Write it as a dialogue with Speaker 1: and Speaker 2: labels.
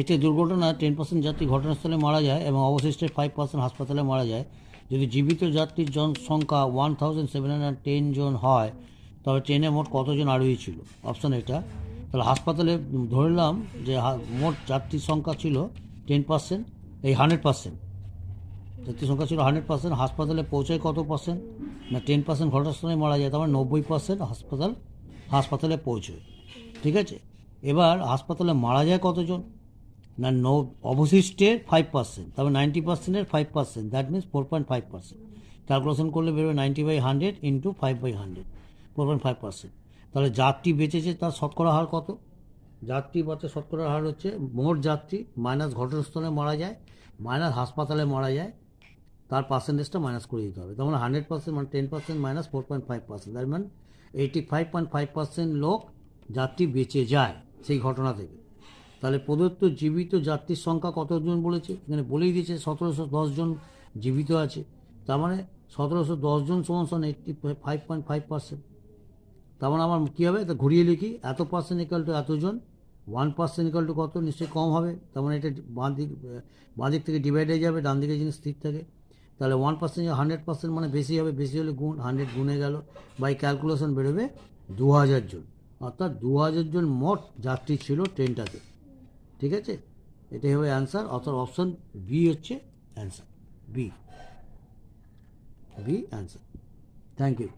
Speaker 1: এতে দুর্ঘটনা ten percent যাত্রী ঘটনাস্থলে মারা যায় এবং অবশিষ্ট ফাইভ পার্সেন্ট হাসপাতালে মারা যায়। যদি জীবিত যাত্রীর জনসংখ্যা one thousand seven hundred ten জন হয়, তবে ট্রেনে মোট কতজন আরোহী ছিল? অপশান এটা। তাহলে হাসপাতালে ধরলাম যে মোট যাত্রীর সংখ্যা ছিল টেন পার্সেন্ট এই হান্ড্রেড পার্সেন্ট যাত্রীর সংখ্যা ছিল হান্ড্রেড পার্সেন্ট হাসপাতালে পৌঁছায় কত পার্সেন্ট না টেন পার্সেন্ট ঘটনাস্থলে মারা যায়, তার মানে নব্বই পার্সেন্ট হাসপাতাল, হাসপাতালে পৌঁছয়। ঠিক আছে? এবার হাসপাতালে মারা যায় কতজন? না নো অবশিষ্টের ফাইভ পার্সেন্ট তারপর নাইনটি পার্সেন্টের five percent that means four point five percent calculation করলে বেরোবে ninety by hundred into five by hundred four point five percent তাহলে যাত্রী বেঁচেছে তার শতকরা হার কত? যাত্রী বাচ্চা শতকরা হার হচ্ছে মোট যাত্রী মাইনাস ঘটনাস্থলে মারা যায় মাইনাস হাসপাতালে মারা যায়, তার পার্সেন্টেজটা মাইনাস করে দিতে হবে। তার মানে হান্ড্রেড পার্সেন্ট মানে ten percent minus four point five percent তার মানে eighty five point five percent লোক যাত্রী বেঁচে যায় সেই ঘটনা থেকে। তাহলে প্রদত্ত জীবিত যাত্রীর সংখ্যা কতজন বলেছে? এখানে বলেই দিয়েছে সতেরোশো জন জীবিত আছে। তার মানে সতেরোশো জন সমান সমান eighty five point five percent তার মানে আমার কী হবে? এটা ঘুরিয়ে লিখি, এত পার্সেন্ট ইকাল টু এতজন ওয়ান পার্সেন্ট ইকাল টু কত? নিশ্চয়ই কম হবে। তার মানে এটা বাঁ দিক বাঁ দিক থেকে ডিভাইড হয়ে যাবে, ডান দিকে জিনিস স্থির থাকে। তাহলে ওয়ান পার্সেন্ট হান্ড্রেড পার্সেন্ট মানে বেশি হবে, বেশি হলে গুণ হান্ড্রেড গুণে গেল। বাই ক্যালকুলেশন বেরোবে দু হাজার জন। অর্থাৎ দু হাজার জন মোট যাত্রী ছিল ট্রেনটাতে ঠিক আছে? এটাই হবে অ্যান্সার অর্থাৎ অপশন বি হচ্ছে answer B B answer thank you